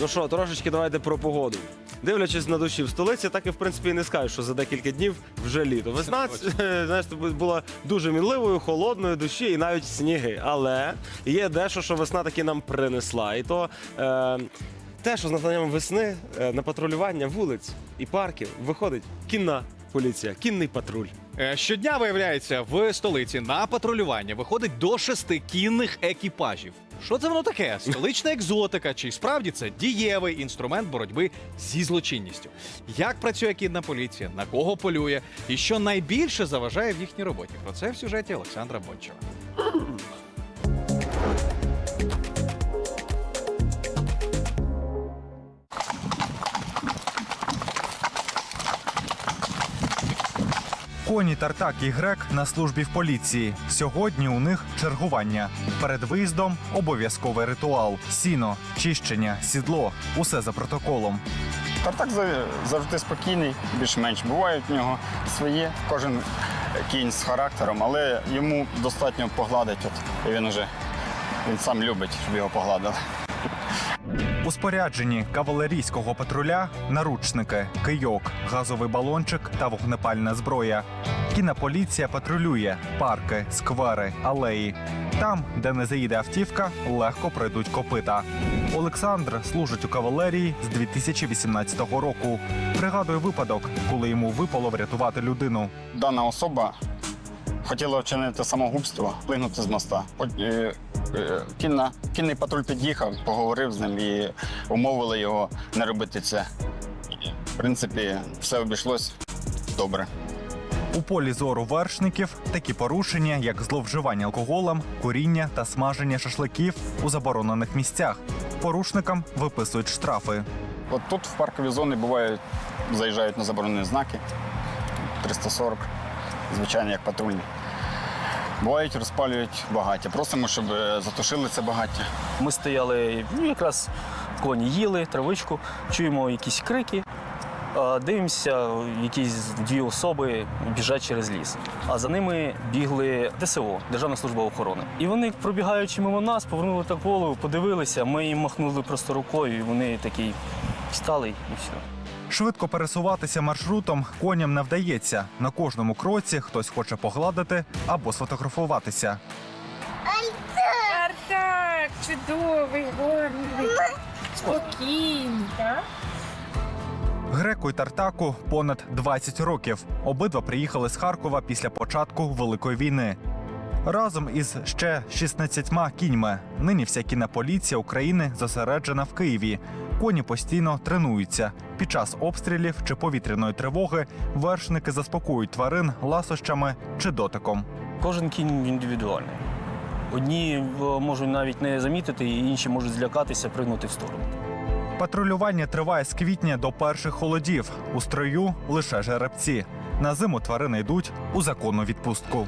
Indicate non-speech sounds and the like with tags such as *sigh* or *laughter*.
Ну що, трошечки давайте про погоду. Дивлячись на душі в столиці, так і в принципі і не скажу, що за декілька днів вже літо. Весна *laughs* знаєш, була дуже мінливою, холодною душі і навіть сніги. Але є дещо, що весна таки нам принесла. І то е, те, що з настанням весни е, на патрулювання вулиць і парків виходить кінна поліція, кінний патруль. Е, Щодня виявляється в столиці на патрулювання виходить до шести кінних екіпажів. Що це воно таке? *laughs* Столична екзотика? Чи справді це дієвий інструмент боротьби зі злочинністю? Як працює кінна поліція? На кого полює? І що найбільше заважає в їхній роботі? Про це в сюжеті Олександра Бончева. Коні Тартак і Грек на службі в поліції. Сьогодні у них чергування. Перед виїздом обов'язковий ритуал: сіно, чищення, сідло усе за протоколом. Тартак за- завжди спокійний, більш-менш. Бувають в нього свої, кожен кінь з характером, але йому достатньо погладить. От, і він уже він сам любить, щоб його погладили. У спорядженні кавалерійського патруля наручники, кийок, газовий балончик та вогнепальна зброя. Кінна поліція патрулює парки, сквери, алеї. Там, де не заїде автівка, легко пройдуть копита. Олександр служить у кавалерії з 2018 року. Пригадує випадок, коли йому випало врятувати людину. Дана особа хотіла вчинити самогубство, плигнути з моста. Е, кінна, кінний патруль під'їхав, поговорив з ним і умовили його не робити це. В принципі, все обійшлось добре. У полі зору вершників такі порушення, як зловживання алкоголем, куріння та смаження шашликів у заборонених місцях. Порушникам виписують штрафи. От тут в паркові зони бувають, заїжджають на заборонені знаки 340, звичайно, як патрульні. Бувають, розпалюють багаття. Просимо, щоб е, затушили це багаття. Ми стояли, ну якраз коні їли травичку, чуємо якісь крики. Дивимося, якісь дві особи біжать через ліс. А за ними бігли ДСО, Державна служба охорони. І вони, пробігаючи мимо нас, повернули так голову, подивилися. Ми їм махнули просто рукою, і вони такі встали і все. Швидко пересуватися маршрутом коням не вдається. На кожному кроці хтось хоче погладити або сфотографуватися. Артак, чудовий, горний, спокійний, так? Греку й Тартаку понад 20 років. Обидва приїхали з Харкова після початку Великої війни. Разом із ще 16 кіньми. Нині вся кінна поліція України зосереджена в Києві. Коні постійно тренуються. Під час обстрілів чи повітряної тривоги вершники заспокоюють тварин ласощами чи дотиком. Кожен кінь індивідуальний. Одні е, можуть навіть не замітити, інші можуть злякатися, пригнути в сторону. Патрулювання триває з квітня до перших холодів. У строю лише жеребці. На зиму тварини йдуть у законну відпустку.